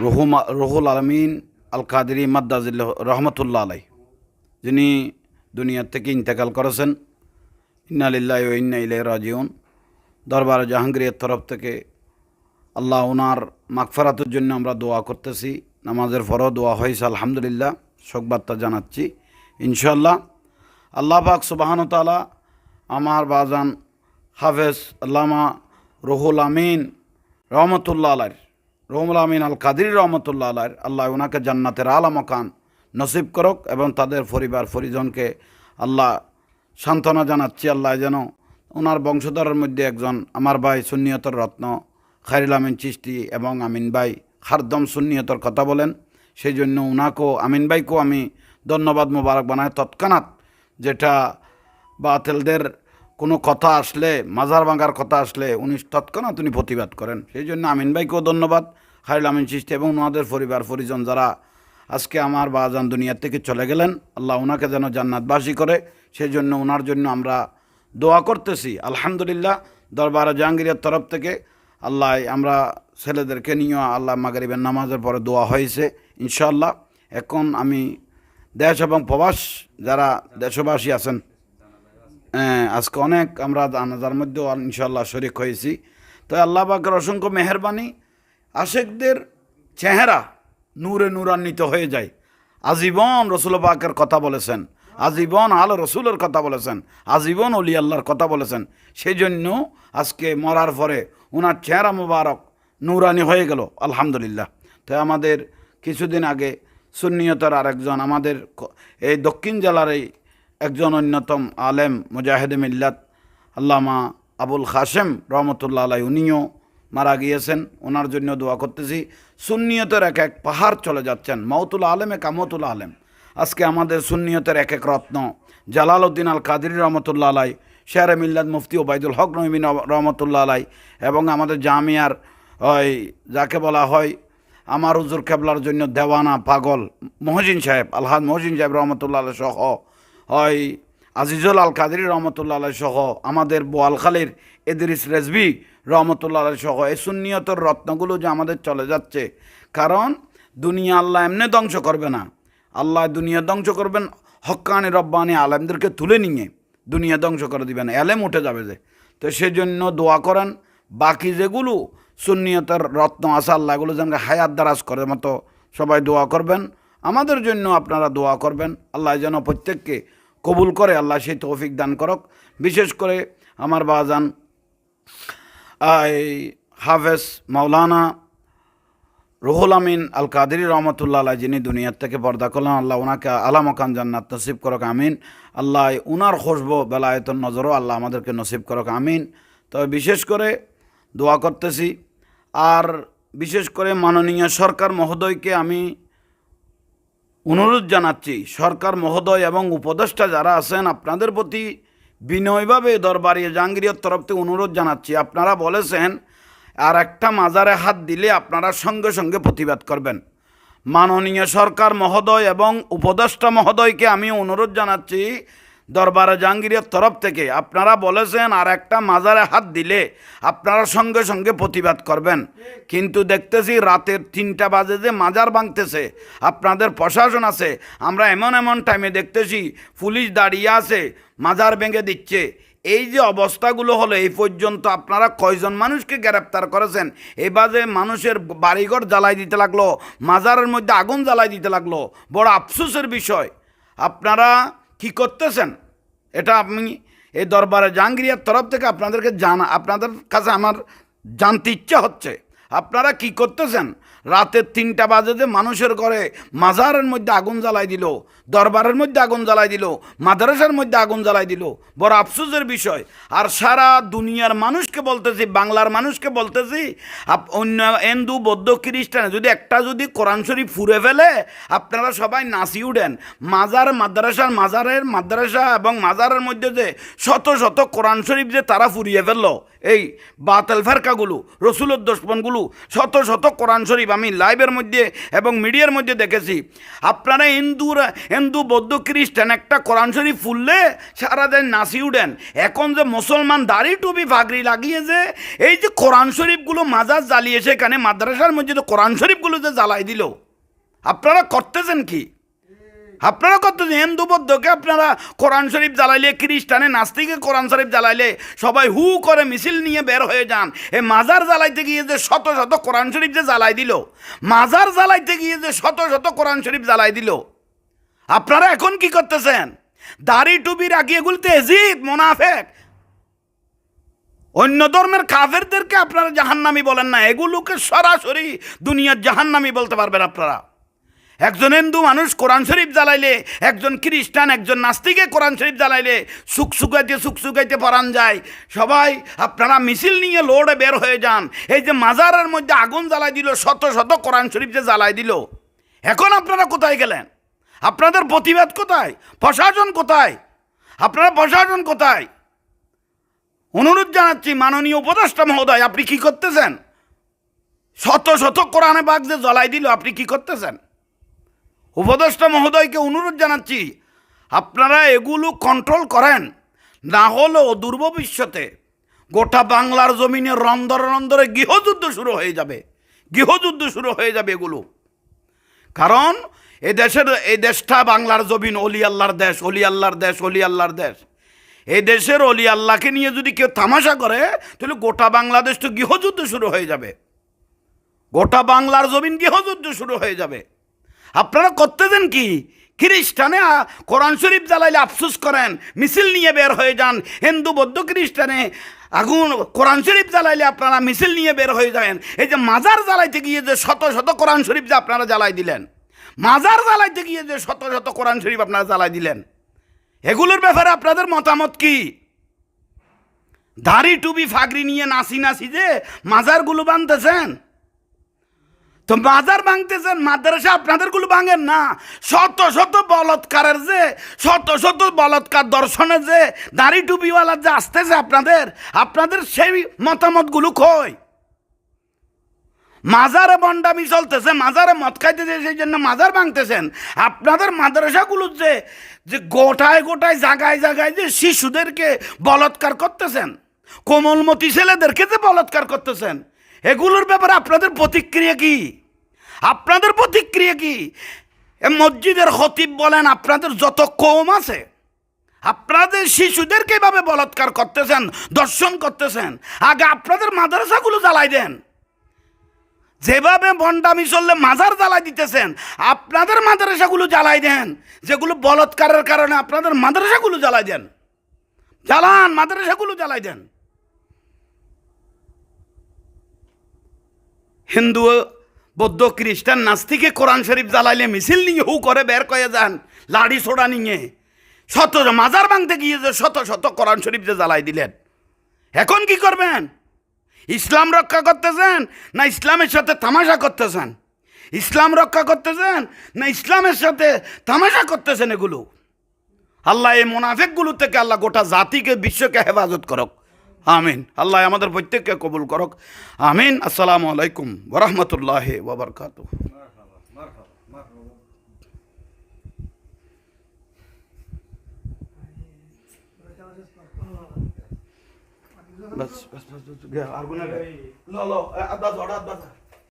রহুমা, রহুল আলমিন আল কাদিরি মাদ্দাজিল্লাহ রহমতুল্লাহ আলাই যিনি দুনিয়ার থেকে ইন্তেকাল করেছেন। ইন্নালিল্লাহ ও ইন্না ইলাই রাজিউন। দরবার জাহাঙ্গীরের তরফ থেকে আল্লাহ ওনার মাগফারাতের জন্য আমরা দোয়া করতেছি। নামাজের পরও দোয়া হয়েছে, আলহামদুলিল্লাহ। শোকবার্তা জানাচ্ছি ইনশাল্লাহ আল্লাহ পাক সুবাহান তালা আমার বাজান হাফেজ আল্লামা রহুল আমিন রহমতুল্লাহ আলাইর রহুল আমিন আল কাদির রহমতুল্লাহ আলাইর আল্লাহ ওনাকে জান্নাতের আলা মকান নসিব করক এবং তাদের পরিবার পরিজনকে আল্লাহ সান্ত্বনা জানাচ্ছি, আল্লাহ যেন ওনার বংশধরের মধ্যে একজন আমার ভাই সুন্নিয়তর রত্ন খাইরুল আমিন চিস্তি এবং আমিন ভাই হারদম সুন্নিয়তর কথা বলেন। সেই জন্য ওনাকেও আমিন ভাইকেও আমি ধন্যবাদ মোবারক বানায় তৎক্ষণাৎ যেটা বাতেলদের কোনো কথা আসলে, মাজার ভাঙার কথা আসলে, উনি তৎক্ষণাৎ উনি প্রতিবাদ করেন। সেই জন্য আমিন ভাইকেও ধন্যবাদ। খাইরুল আমিন চিস্তি এবং ওনাদের পরিবার পরিজন যারা আজকে আমার বাজান দুনিয়ার থেকে চলে গেলেন আল্লাহ ওনাকে যেন জান্নাতবাসী করে। সেই জন্য ওনার জন্য আমরা দোয়া করতেছি। আলহামদুলিল্লাহ দরবার জাহাঙ্গীরের তরফ থেকে আল্লাহ আমরা ছেলেদেরকে নিয়েও আল্লাহ মাগরিবের নামাজের পরে দোয়া হয়েছে ইনশাআল্লাহ। এখন আমি দেশ এবং প্রবাস যারা দেশবাসী আছেন হ্যাঁ, আজকে অনেক আমরা জানাজার মধ্যেও ইনশাল্লাহ শরিক হয়েছি। তো আল্লাহ পাকের অসংখ্য মেহরবানি আশেকদের চেহারা নূরে নূরান্বিত হয়ে যায়। আজীবন রসুল পাকের কথা বলেছেন। আজীবন আল রসুলের কথা বলেছেন। আজীবন অলি আল্লাহর কথা বলেছেন। সেই জন্য আজকে মরার পরে ওনার চেহারা মুবারক নূরানি হয়ে গেল, আলহামদুলিল্লাহ। তো আমাদের কিছুদিন আগে সুন্নিয়তার আরেকজন, আমাদের এই দক্ষিণ জেলার এই একজন অন্যতম আলেম মুজাহিদ মিল্লাত আল্লামা আবুল খাসেম রহমতুল্লাহ আলাই উনিও মারা গিয়েছেন। ওনার জন্য দোয়া করতেছি। সুন্নিয়তের এক এক পাহাড় চলে যাচ্ছেন। মাউতুল আলেমে কামতুল আলেম। আজকে আমাদের সুন্নিয়তের এক এক রত্ন। জালাল উদ্দিন আল কাদির রহমতুল্লাহ আলাই শেয়ারে মিল্লাদ মুফতি ওবায়দুল হক নহিমিন রহমতুল্লাহ আলাই এবং আমাদের জামিয়ার ওই যাকে বলা হয় আমার উজুর কেবলার জন্য দেওয়ানা পাগল মহজিন সাহেব আলহাদ মহজিন সাহেব রহমতুল্লাহ সহ হয় আজিজুল আল কাদির রহমতুল্লাহ আলাই সহ আমাদের বোয়ালখালীর এদিরিস রেজবি রহমতুল্লাহ আলাই সহ এই সুন্নিয়তর রত্নগুলো যে আমাদের চলে যাচ্ছে। কারণ দুনিয়া আল্লাহ এমনি ধ্বংস করবে না। আল্লাহ দুনিয়া ধ্বংস করবেন হক্কানি রব্বানি আলেমদেরকে তুলে নিয়ে দুনিয়া ধ্বংস করে দিবেন, এলেম উঠে যাবে যে। তো সেজন্য দোয়া করেন, বাকি যেগুলো সুন্নিয়তের রত্ন আছে আল্লাহ এগুলো যেন হায়াত দারাজ করে মতো সবাই দোয়া করবেন। আমাদের জন্য আপনারা দোয়া করবেন, আল্লাহ যেন প্রত্যেককে কবুল করে, আল্লাহ সেই তৌফিক দান করক। বিশেষ করে আমার বাজান হাফেজ মাওলানা রুহুল আমিন আল কাদির রহমতুল্লাহ আলাই যিনি দুনিয়ার থেকে পর্দা করলেন, আল্লাহ ওনাকে আলা মকান জান্নাত নসিব করক, আমিন। আল্লাহ উনার খুশবো, বেলায়তন নজরও আল্লাহ আমাদেরকে নসিব করক, আমিন। তবে বিশেষ করে দোয়া করতেছি। আর বিশেষ করে মাননীয় সরকার মহোদয়কে আমি অনুরোধ জানাচ্ছি, সরকার মহোদয় এবং উপদেষ্টা যারা আছেন, আপনাদের প্রতি বিনয়ভাবে দরবারি জাহাঙ্গীরের তরফ থেকে অনুরোধ জানাচ্ছি। আপনারা বলেছেন, আর একটা মাজারে হাত দিলে আপনারা সঙ্গে সঙ্গে প্রতিবাদ করবেন। মাননীয় সরকার মহোদয় এবং উপদেষ্টা মহোদয়কে আমি অনুরোধ জানাচ্ছি দরবারে জাহাঙ্গীরের তরফ থেকে আপনারা বলেছেন, আর একটা মাজারে হাত দিলে আপনারা সঙ্গে সঙ্গে প্রতিবাদ করবেন। কিন্তু দেখতেছি রাতের তিনটা বাজে যে মাজার ভাঙতেছে, আপনাদের প্রশাসন আছে, আমরা এমন এমন টাইমে দেখতেছি পুলিশ দাঁড়িয়ে আছে, মাজার ভেঙে দিচ্ছে। এই যে অবস্থাগুলো হলো, এই পর্যন্ত আপনারা কয়জন মানুষকে গ্রেপ্তার করেছেন? এবার মানুষের বাড়িঘর জ্বালাই দিতে লাগল, মাজারের মধ্যে আগুন জ্বালাই দিতে লাগল। বড় আফসোসের বিষয়। আপনারা কি করতেছেন? এটা আমি এই দরবারে জাহাঙ্গীরিয়ার তরফ থেকে আপনাদেরকে জানা আপনাদের কাছে আমার জানতে ইচ্ছা হচ্ছে। আপনারা কি করতেছেন? রাতের তিনটা বাজে যে মানুষের ঘরে মাজারের মধ্যে আগুন জ্বালাই দিল, দরবারের মধ্যে আগুন জ্বালাই দিল, মাদ্রাসার মধ্যে আগুন জ্বালাই দিল। বড় আফসোসের বিষয়। আর সারা দুনিয়ার মানুষকে বলতেছি, বাংলার মানুষকে বলতেছি অন্য হিন্দু, বৌদ্ধ, খ্রিস্টান, যদি একটা যদি কোরআন শরীফ ফুরে ফেলে, আপনারা সবাই নাচি উঠেন। মাজার, মাদ্রাসার মাজারের মাদ্রাসা এবং মাজারের মধ্যে যে শত শত কোরআন শরীফ যে তারা ফুরিয়ে ফেলল, এই বাতেল ফেরকাগুলো, রসুলের শত শত কোরআন শরীফ আমি লাইভের মধ্যে এবং মিডিয়ার মধ্যে দেখেছি। আপনারা হিন্দুরা হিন্দু, বৌদ্ধ, খ্রিস্টান একটা কোরআন শরীফ ফুললে সারাদিন নাচি উঠেন। এখন যে মুসলমান দাড়ি টুপি ফাগরি লাগিয়ে যে এই যে কোরআন শরীফগুলো মাজার জ্বালিয়েছে, এখানে মাদ্রাসার মধ্যে তো কোরআন শরীফগুলো যে জ্বালাই দিল। আপনারা করতেছেন কি? আপনারা কত হিন্দু বৌদ্ধকে আপনারা কোরআন শরীফ জ্বালাইলে, খ্রিস্টানে নাস্তিকে কোরআন শরীফ জ্বালাইলে সবাই হু করে মিছিল নিয়ে বের হয়ে যান। এ মাজার জ্বালাইতে গিয়ে যে শত শত কোরআন শরীফ যে জ্বালাই দিল, মাজার জ্বালাইতে গিয়ে যে শত শত কোরআন শরীফ জ্বালাই দিল, আপনারা এখন কি করতেছেন? দাড়ি টুবি রাখিয়ে গুলতে এজিদ, মোনাফেক। অন্য ধর্মের কাফেরদেরকে আপনারা জাহান্নামি বলেন না, এগুলোকে সরাসরি দুনিয়ার জাহান্নামি বলতে পারবেন আপনারা। একজন হিন্দু মানুষ কোরআন শরীফ জ্বালাইলে, একজন খ্রিস্টান, একজন নাস্তিকে কোরআন শরীফ জ্বালাইলে সুখ সুখাইতে সুখ সুখাইতে পরান যায়। সবাই, আপনারা মিছিল নিয়ে লোডে বের হয়ে যান। এই যে মাজারের মধ্যে আগুন জ্বালাই দিল, শত শত কোরআন শরীফ যে জ্বালাই দিল, এখন আপনারা কোথায় গেলেন? আপনাদের প্রতিবাদ কোথায়? প্রশাসন কোথায়? আপনারা প্রশাসন কোথায়? অনুরোধ জানাচ্ছি, মাননীয় উপদেষ্টা মহোদয়, আপনি কি করতেছেন? শত শত কোরআনে বাগ যে জ্বলাই দিল, আপনি কি করতেছেন? উপদেষ্টা মহোদয়কে অনুরোধ জানাচ্ছি, আপনারা এগুলো কন্ট্রোল করেন। না হলেও দুর্ভবিষ্যতে গোটা বাংলার জমিনে রন্দরে রন্দরে গৃহযুদ্ধ শুরু হয়ে যাবে। গৃহযুদ্ধ শুরু হয়ে যাবে এগুলো। কারণ এই দেশের এই দেশটা বাংলার জমিন, অলি আল্লাহর দেশ, অলি আল্লাহর দেশ, অলি আল্লাহর দেশ। এই দেশের অলি আল্লাহকে নিয়ে যদি কেউ তামাশা করে, তাহলে গোটা বাংলাদেশ তো গৃহযুদ্ধ শুরু হয়ে যাবে। গোটা বাংলার জমিন গৃহযুদ্ধ শুরু হয়ে যাবে। আপনারা করতে দেন কি? খ্রিস্টানে কোরআন শরীফ জ্বালাইলে আফসুস করেন, মিছিল নিয়ে বের হয়ে যান, হিন্দু, বৌদ্ধ, খ্রিস্টানে আগুন, কোরআন শরীফ জ্বালাইলে আপনারা মিছিল নিয়ে বের হয়ে যাবেন। এই যে মাজার জ্বালাইতে গিয়ে যে শত শত কোরআন শরীফ যে আপনারা জ্বালাই দিলেন, মাজার জ্বালাইতে গিয়ে যে শত শত কোরআন শরীফ আপনারা জ্বালাই দিলেন, এগুলোর ব্যাপারে আপনাদের মতামত কি? দাড়ি টুবি ফাগরি নিয়ে নাচি নাচি যে মাজারগুলো বানতেছেন? তো মাজার ভাঙতেছেন, মাদ্রাসা আপনাদেরগুলো ভাঙেন না। শত শত বলৎকারের যে, শত শত বলৎকার দর্শনে যে, দাড়ি টুপিওয়ালা যে আসতেছে আপনাদের আপনাদের সেই মতামতগুলো কই? মাজারে বন্ডামি চলতেছে, মাজারে মদ খাইতেছে, সেই জন্য মাজার ভাঙতেছেন। আপনাদের মাদ্রাসাগুলো যে যে গোটায় গোটায় জায়গায় জায়গায় যে শিশুদেরকে বলৎকার করতেছেন, কোমলমতি ছেলেদেরকে যে বলৎকার করতেছেন, এগুলোর ব্যাপারে আপনাদের প্রতিক্রিয়া কি? আপনাদের প্রতিক্রিয়া কি? মসজিদের খতিব বলেন, আপনাদের যত কম আছে, আপনাদের শিশুদেরকে এভাবে বলৎকার করতেছেন, দর্শন করতেছেন? আগে আপনাদের মাদ্রাসাগুলো জ্বালাই দেন। যেভাবে বন্ডামি চললে মাজার জ্বালাই দিতেছেন, আপনাদের মাদ্রাসাগুলো জ্বালাই দেন। যেগুলো বলৎকারের কারণে আপনাদের মাদ্রাসাগুলো জ্বালাই দেন। জ্বালান, মাদ্রাসাগুলো জ্বালাই দেন। হিন্দু বৌদ্ধ খ্রিস্টান নাস্তিকে কোরআন শরীফ জ্বালাইলে মিছিল নিয়ে হু করে বের করে যান, লাড়ি সোড়া নিয়ে। শত মাজার ভাঙতে গিয়ে যে শত শত কোরআন শরীফ যে জ্বালাই দিলেন। এখন কি করবেন? ইসলাম রক্ষা করতেছেন না ইসলামের সাথে তামাশা করতেছেন? ইসলাম রক্ষা করতেছেন না ইসলামের সাথে তামাশা করতেছেন এগুলো? আল্লাহ এই মোনাফেকগুলো থেকে আল্লাহ গোটা জাতিকে, বিশ্বকে হেফাজত করক। আমিন আল্লাহ আমাদের প্রত্যেককে কবুল করক আমিন আসসালামু আলাইকুম বরহমতুল্লাহ ওবরকাত بس بس بس لا لا لا